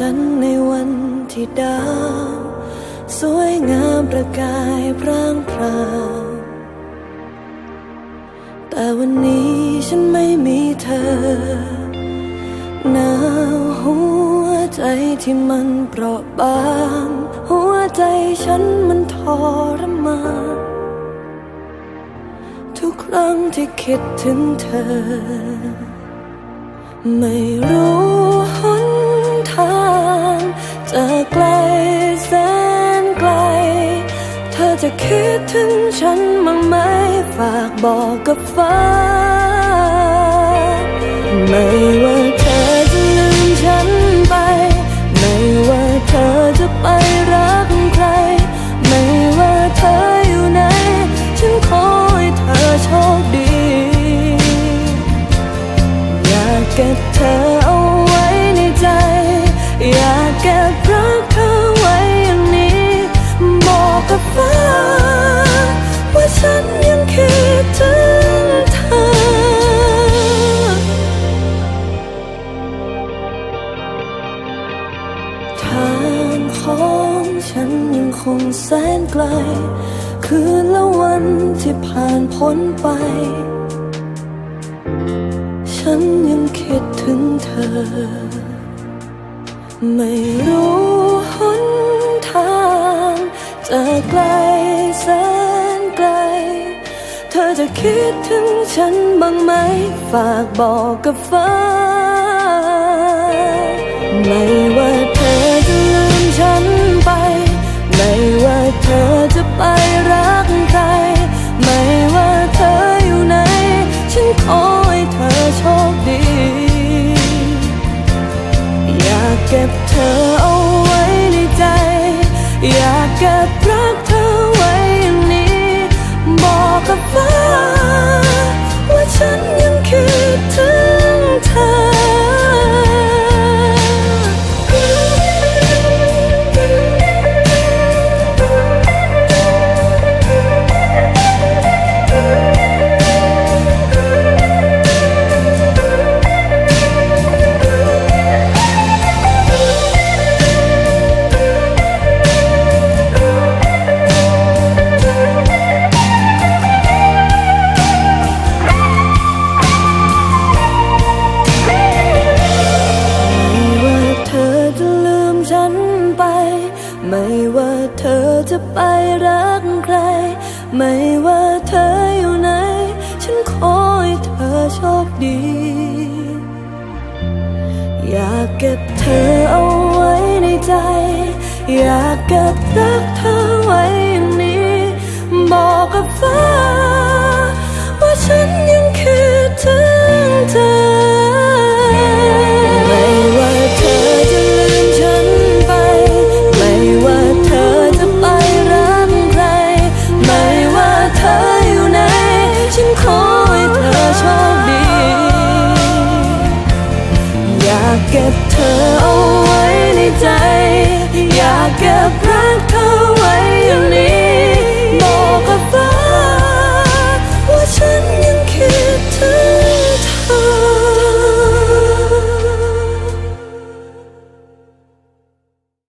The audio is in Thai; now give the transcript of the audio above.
จันที่ดาว สวยงามประกายพร่างพราวแต่วันนี้ฉันไม่มีเธอหนาวหัวใจที่มันเปราะบาง หัวใจฉันมันทรมานทุกครั้งที่คิดถึงเธอ ไม่รู้ จะคิดถึงฉันบ้างไหมฝากบอกกับฟ้า ไม่ว่าเธอจะลืมฉันไป ไม่ว่าเธอจะไปรักใคร ไม่ว่าเธออยู่ไหน ฉันขอให้เธอโชคดี อยากเก็บเธอเอา แสนไกล คืนและวันที่ผ่านพ้นไป ฉันยังคิดถึงเธอ ไม่รู้หนทางจะไกลแสนไกล เธอจะคิดถึงฉันบ้างไหม ฝากบอกกับฟ้า ไม่ว่า เธอจะไปรักใคร ไม่ว่าเธออยู่ไหน ฉันขอให้เธอโชคดี อยากเก็บเธอ ว่าเธอจะไปรักใคร ไม่ว่าเธออยู่ไหน ฉันขอให้เธอโชคดี อยากเก็บเธอเอาไว้ในใจ อยากเก็บรักเธอไว้อย่างนี้ บอกกับฟ้า get